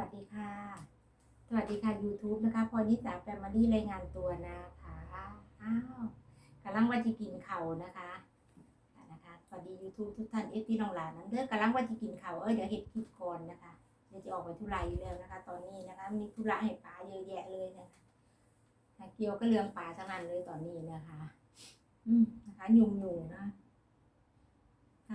วัสดีค่ะ สวัสดีค่ะ YouTube นะคะพอนิสาแฟมิลี่รายงานตัวนะคะอ้าวกำลังว่าจะกินเข่านะคะนะคะสวัสดี YouTube ทุกท่านเอฟที่น้องหลานนั้นเด้อกำลังว่าจะกินเข่าเออเดี๋ยวเห็ดคลิปก่อนนะคะเดี๋ยวจะออกไปธุระอยู่แล้วนะคะ ตอนนี้นะคะมีธุระให้ป๋าเยอะแยะเลยนะคะเกี่ยวก็เรื่องป่าทั้งนั้นเลยตอนนี้นะคะ อืมนะคะยุ่งๆนะ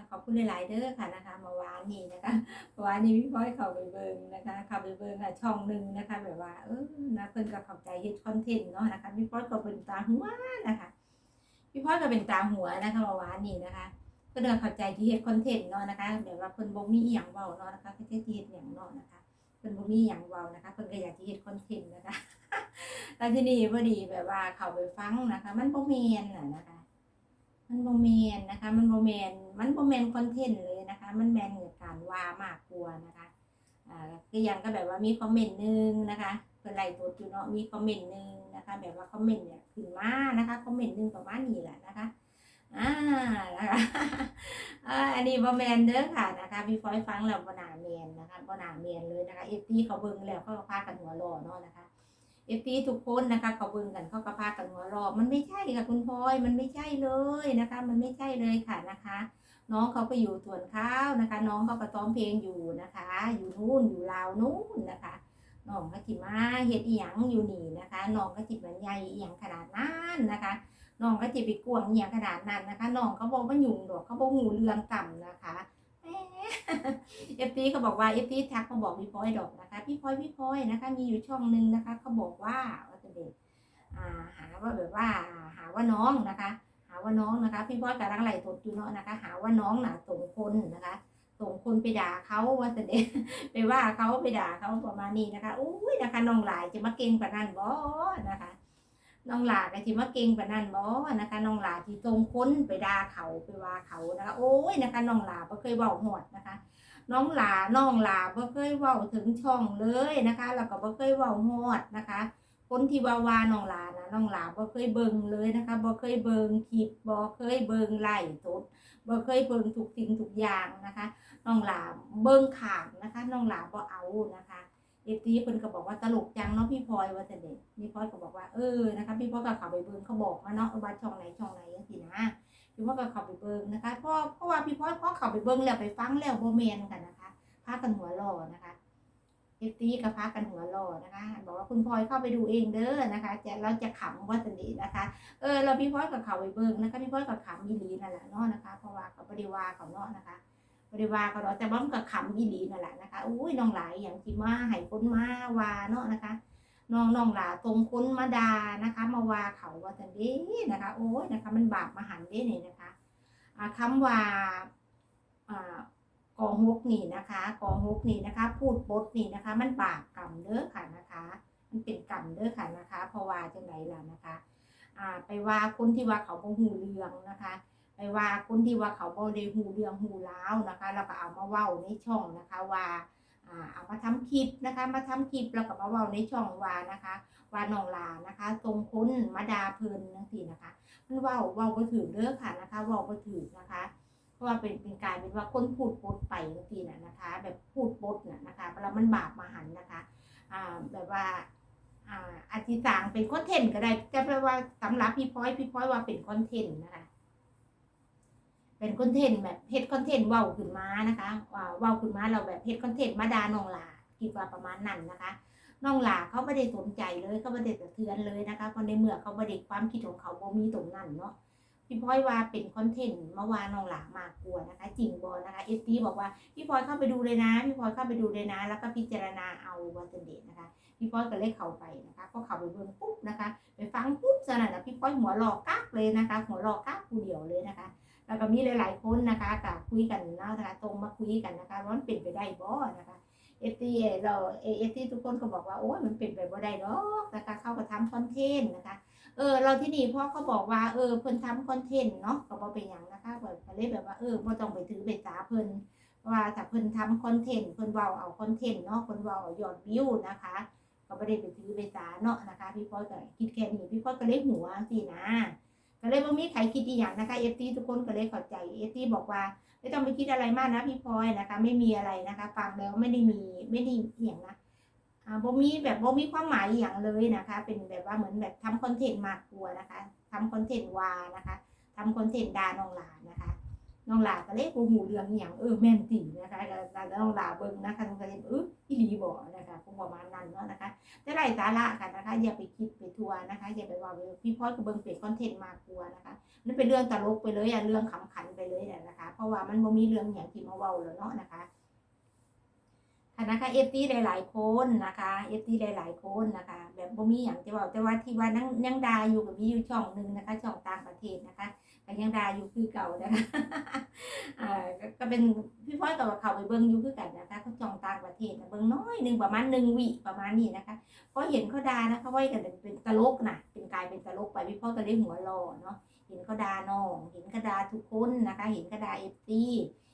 ขอบคุณหลาย ๆ เด้อค่ะนะคะมาวานนี้นะคะมื่อวานนี้พี่พ้อยเข้าไปเบิ่งนะคะเข้าไปเบิ่งค่ะช่องหนึ่งนะคะ แบบว่าเออนะเพิ่นก็เข้าใจเฮ็ดคอนเทนต์เนาะนะคะพี่พ้อยก็เป็นตาหัวนะคะพี่พ้อยก็เป็นตาหัวนะคะมื่อวานนี้นะคะเพิ่นก็เข้าใจที่เฮ็ดคอนเทนต์เนาะนะคะแบบว่าเพิ่นบ่มีอีหยังเว้าเนาะนะคะเพิ่นเฮ็ดที่เฮ็ดหยังเนาะนะคะเพิ่นบ่มีหยังเว้านะคะเพิ่นก็อยากสิเฮ็ดคอนเทนต์นะคะแล้วที่นี้พอดีแบบว่าเข้าไปฟังนะคะ มันบ่แม่นน่ะนะคะ มันโมเมนนะคะ มันโมเมนมันโมเมนคอนเทนต์เลยนะคะ มันแมนเหตุการณ์ว่ามากกลัวนะคะอ่าคือยังก็แบบว่ามีคอมเมนต์หนึงนะคะเพิ่นไล่ตัวอยู่เนาะมีคอมเมนต์หนึงนะคะ แบบว่าคอมเมนต์เนี่ยขึ้นมานะคะคอมเมนต์หนึงประมาณนี้แหละนะคะอ่านะคะอันนี้บ่แมนเด้อค่ะนะคะพี่ฟอยฟังแล้วบนาแมนนะคะบ่น่าแมนเลยนะคะ FT เขาเบิ่งแล้วเขาพากันหัวรอเนาะนะคะ เอฟีทุกคนนะคะเขาเบิ่งกันเขาก็พากันหัวเราะมันไม่ใช่ค่ะคุณพลอยมันไม่ใช่เลยนะคะ มันไม่ใช่เลยค่ะนะคะ น้องเขาก็อยู่สวนข้าวนะคะ น้องเขาก็ซ้อมเพลงอยู่นะคะ อยู่นู่นอยู่ลาวนู่นนะคะน้องก็จิมาเฮ็ดอีหยังอยู่นี่นะคะน้องก็จิมันใหญ่อีหยังขนาดนั้นนะคะน้องก็จิไปกวงอีหยังขนาดนั้นนะคะน้องเขาบอกว่าหยุ่งดอกเขาบอกหูเรื่องต่ำนะคะ เอฟซีเขาบอกว่าเอฟซีทักเขาบอกพี่พลอยดอกนะคะ พี่พลอยพี่พลอยนะคะ มีอยู่ช่องหนึ่งนะคะเขาบอกว่าว่าจะเด็กอ่าหาว่าแบบว่าหาว่าน้องนะคะ หาว่าน้องนะคะ พี่พลอยกำลังไหลตดอยู่เนาะนะคะ หาว่าน้องน่ะส่งคนนะคะ ส่งคนไปด่าเขาว่าจะเด็กไปว่าเขาไปด่าเขาประมาณนี้นะคะอุ้ยนะคะน้องหลายจะมาเก่งปานนั้นบ่นะคะ น้องหลาก็สิมาเก่งปนนั้นบ่นะคะน้องหลาที่ส่งคนไปด่าเขาไปว่าเขานะคะ โอ้ยนะคะน้องหลาบ่เคยเว้าหมดนะคะ น้องหลาน้องหลาบ่เคยเว้าถึงช่องเลยนะคะ แล้วก็บ่เคยเว้าฮอดนะคะคนที่ว่าว่าน้องหลานะน้องหลาบ่เคยเบิ่งเลยนะคะบ่เคยเบิ่งคลิปบ่เคยเบิ่งไลฟ์สดบ่เคยเบิ่งทุกสิ่งทุกอย่างนะคะน้องหลาเบิ่งขางนะคะน้องหลาบ่เอานะคะ เอฟซีเพิ่นก็บอกว่าตลกจังเนาะพี่พลอยว่าแต่เด็กพี่พลอยก็บอกว่าเออนะคะพี่พลอยก็เข้าไปเบิ่งเขาบอกมาเนาะว่าช่องไหนช่องไหนจังซี่นะพี่พ่อก็เข้าไปเบิ่งนะคะเพราะเพราะว่าพี่พ่อยพ่อเข้าไปเบิ่งแล้วไปฟังแล้วบ่แม่นกันนะคะพากันหัวรอนะคะเอฟซีก็พากันหัวรอนะคะ บอกว่าคุณพลอยเข้าไปดูเองเด้อนะคะจะเราจะขำว่าสนินะคะ เออเราพี่พ่อยก็เข้าไปเบิ่งนะคะพี่พ่อยก็ขำอีลีนั่นแหละเนาะนะคะ เพราะว่าเขาบริวาเขาเนาะนะคะ บริวาเขาเนาแต่ว่ามันก็ขำอีหลีนั่นแหละนะคะอุ้ยน้องหลายอย่างที่มาให้คนมาวาเนาะนะคะน้องน้องหลาตรงคนมาดานะคะ มาว่าเขาว่าจังเด้นะคะ โอ้ยนะคะ มันบาปมาหันเด้เนี่ยนะคะอ่าคำว่าอ่ากองฮกนี่นะคะกองฮกนี่นะคะ พูดปดนี่นะคะ มันบาปกรรมเด้อค่ะนะคะ มันเป็นกรรมเด้อค่ะนะคะเพราะว่าจังไรล่ะนะคะ อ่าไปว่าคนที่ว่าเขาบ่หูเรื่องนะคะ ไปว่าคนที่ว่าเขาบ่ได้หูเรื่องหูล้าวนะคะแล้วก็เอามาเว้าในช่องนะคะว่าเอามาทำคลิปนะคะ มาทำคลิปแล้วก็มาเว้าในช่องว่านะคะว่าน้องลานะคะตรงคนมาดาเพลินจังซี่นะคะมันเว้าเว้าบ่ถือเด้อค่ะนะคะเว้าบ่ถือนะคะเพราะว่าเป็นเป็นการเป็นว่าคนพูดปดไปบางทีน่ะนะคะ แบบพูดปดน่ะนะคะแล้วมันบาปมาหันนะคะอ่าแบบว่าอ่าอาทิสางเป็นคอนเทนต์ก็ได้แต่แปลว่าสำหรับพี่พ้อยพี่พ้อยว่าเป็นคอนเทนต์นะคะ เป็นคอนเทนต์แบบเฮ็ดคอนเทนต์เว้าขึ้นมานะคะว่าเว้าขึ้นมาเราแบบเฮ็ดคอนเทนต์มาดาน้องหลาคิดว่าประมาณนั้นนะคะน้องหลาเขาไม่ได้สนใจเลยเขาไม่ได้สะเทือนเลยนะคะเพราะในเมื่อเขาไม่ได้ความคิดของเขาบ่มีตรงนั้นเนาะพี่พลอยว่าเป็นคอนเทนต์มาว่าน้องหลามากกลัวนะคะ จริงบอนะคะเอฟซีบอกว่าพี่พลอยเข้าไปดูเลยนะพี่พลอยเข้าไปดูเลยนะ แล้วก็พิจารณาเอาวันเดตนะคะพี่พลอยก็เลยเข้าไปนะคะก็เข้าไปเบิ่งปุ๊บนะคะ ไปฟังปุ๊บสนั่นนะพี่พลอยหัวหลอกกักเลยนะคะ หัวหลอกกักผู้เดียวเลยนะคะ แล้วก็มีหลาย ๆ คนนะคะกับคุยกันนะคะ ตรงมาคุยกันนะคะว่ามันเป็นไปได้บ่นะคะเอฟซีเราเอฟซีทุกคนก็บอกว่าโอ้ยมันเป็นไปบ่ได้หรอกนะคะเข้าก็ทำคอนเทนต์นะคะเออเราที่นี่พ่อเขาบอกว่าเออเพิ่นทำคอนเทนต์เนาะก็บ่เป็นหยังนะคะแบบเลยแบบว่าเออบ่ต้องไปถือไปสาเพิ่นว่าถ้าเพิ่นทำคอนเทนต์เพิ่นเว้าเอาคอนเทนต์เนาะเพิ่นเว้าเอายอดวิวนะคะก็บ่ได้ไปถือไปสาเนาะนะคะ พี่พ่อก็คิดแค่นี้พี่พ่อก็เลยหัวสินะ ก็เลยบ่มีใครคิดอีหยังนะคะเอฟซีทุกคนก็เลยเข้าใจเอฟซีบอกว่าไม่ต้องไปคิดอะไรมากนะพี่พลอยนะคะ ไม่มีอะไรนะคะฟังแล้วไม่ได้มีไม่ได้เหี่ยงนะอ่าบ่มีแบบบ่มีความหมายอย่างเลยนะคะ เป็นแบบว่าเหมือนแบบทำคอนเทนต์มากกลัวนะคะทำคอนเทนต์วานะคะทำคอนเทนต์ดาน้องหลานนะคะน้องหลาก็เลยบ่หูเรื่องอย่างเออแม่นตีนะคะแล้วน้องหลาเบิ่งนะคะก็เลยเอออีหลีบ่นะคะคงประมาณนั้นเนาะนะคะจะไรสาระกันนะคะ อย่าไปคิดไปทัวร์นะคะ อย่าไปว่าพี่พอยก็เบิ่งเป็นคอนเทนต์มาก เป็นเรื่องตลกไปเลยอะเรื่องขำขันไปเลยอะนะคะ เพราะว่ามันบ่มีเรื่องอย่างที่มาเว้าแล้วเนาะนะคะค่ะนะคะเอฟตีหลายๆคนนะคะเอฟตีหลายๆคนนะคะ แบบบ่มีอย่างจะบอกแต่ว่าที่ว่านั่งยังดาอยู่กับมีอยู่ช่องหนึ่งนะคะ ช่องต่างประเทศนะคะก็ยังดาอยู่คือเก่านะคะอ่าก็เป็นพี่พ้อยกับเขาไปเบิ้งอยู่คือกันนะคะเขาช่องต่างประเทศนะเบิ้งน้อยหนึ่งประมาณหนึ่งวิประมาณนี้นะคะเพราเห็นเขาดานะคะว่ากันเป็นตลกนะเป็นกลายเป็นตลกไปพี่พ้อยก็เลยหัวรอเนาะ เห็นกระดาน้องเห็นกระดาทุกคนนะคะ เห็นกระดาเอฟซี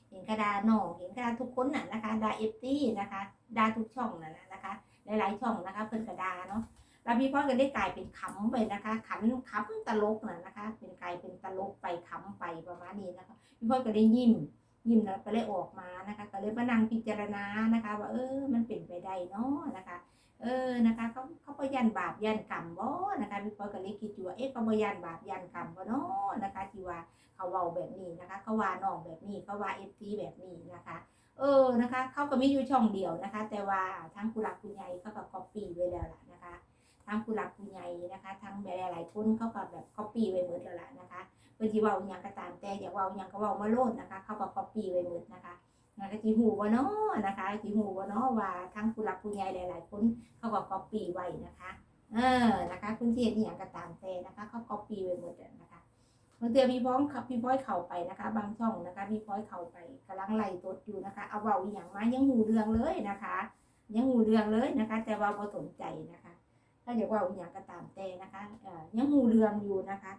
เห็นกระดาน้องเห็นกระดาทุกคนน่ะนะคะดาเอฟตี้นะคะดาทุกช่องน่ะนะคะหลายๆช่องนะคะ เพิ่นกระดาเนาะแล้วพี่พ่อก็ได้กลายเป็นขำไปนะคะขำขำตลกน่ะนะคะ เป็นกลายเป็นตลกไปขำไปประมาณนี้นะคะพี่พ่อก็ได้ยิ้ม ยิ้มแล้วก็เลยออกมานะคะก็เลยมานั่งพิจารณานะคะว่าเออมันเป็นไปได้เนาะนะคะเออนะคะเขาเขาพยันบาปยันกรรมบ่นะคะพี่พ่อก็เลยคิดอยู่ว่าเอ๊ะเขาพยันบาปยันกรรมบ่เนาะนะคะที่ว่าเขาเว้าแบบนี้นะคะ เขาว่าน้องแบบนี้เขาว่าเอฟซีแบบนี้นะคะ เออนะคะ เขาก็มีอยู่ช่องเดียวนะคะ แต่ว่าทั้งผู้หลักผู้ใหญ่เขาก็ก๊อปปี้ไว้แล้วล่ะนะคะ ทั้งผู้หลักผู้ใหญ่นะคะทั้งหลายๆคนเขาก็แบบก๊อปปี้ไว้หมดแล้วล่ะนะคะเพื่อที่ว่าอย่างก็ตามแต่อยากว่าอย่างก็ว่ามาโลดนะคะ เขาก็ก๊อปปี้ไว้หมดนะคะนะคะจีหูว่าเนาะนะคะจีหูว่าเนาะว่าทั้งผู้หลักผู้ใหญ่หลาย ๆ คนเขาก็ก๊อปปี้ไว้นะคะเออนะคะคุณเทียนอย่างก็ตามแต่นะคะเขาก๊อปปี้ไว้หมดนะคะบางเตือพี่พ้องขับพี่พ้อยเข่าไปนะคะ บางช่องนะคะพี่พ้อยเข่าไปกำลังไล่ตดอยู่นะคะเอาเบาอย่างมายังหูเรื่องเลยนะคะ ยังหูเรื่องเลยนะคะ แต่ว่าพอสนใจนะคะ ถ้าอยากว่าอหย่างก็ตามแต่นะคะเอ่อยังหูเรืองอยู่นะคะ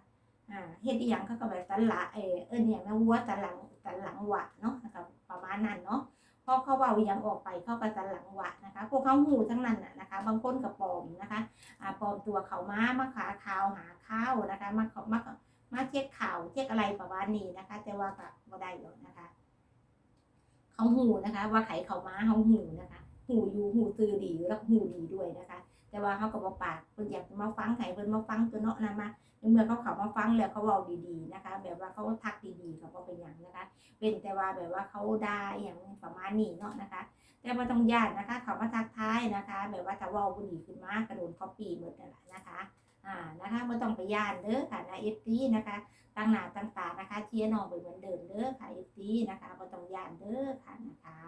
อ่าเฮ็ดอีหย่างเขาก็แบบตันละเออเออเนี่ยนะวัวตันหลังตันหลังวะเนาะนะคะประมาณนั้นเนาะพอเขาเบาอหย่างออกไปเขาก็ตันหลังวะนะคะ พวกเขาหูทั้งนั้นน่ะนะคะ บางคนกับปอมนะคะอ่าปอมตัวเขามามาขาขาวหาข้าวนะคะมาเขามามาเช็คข่าวเช็คอะไรประมาณนี้นะคะ แต่ว่าก็บ่ได้หรอกนะคะเขาหูนะคะ ว่าไขเขาม้าเขาหูนะคะ หูอยู่หูตือดีแล้วหูดีด้วยนะคะ แต่ว่าเขาก็บอกปากเพิ่นอยากมาฟังไข่เพิ่นมาฟังตัวเนาะนะมาในเมื่อเขาเขามาฟังแล้วเขาเว้าดีๆนะคะ แบบว่าเขาทักดีๆเขาก็เป็นอย่างนะคะ เป็นแต่ว่าแบบว่าเขาได้อย่างประมาณนี้เนาะนะคะ แต่ว่าต้องญาตินะคะ เขามาทักทายนะคะ แบบว่าถ้าเว้าบุดีขึ้นมากระโดดคอปปี้หมดนั่นแหละนะคะอ่านะคะไม่ต้องไปย่านเด้อค่ะนะเอฟซีนะคะตั้งหน้าตั้งตานะคะเชียร์น้องไปเหมือนเดิมเด้อค่ะเอฟซีนะคะไม่ต้องย่านเด้อค่ะนะคะ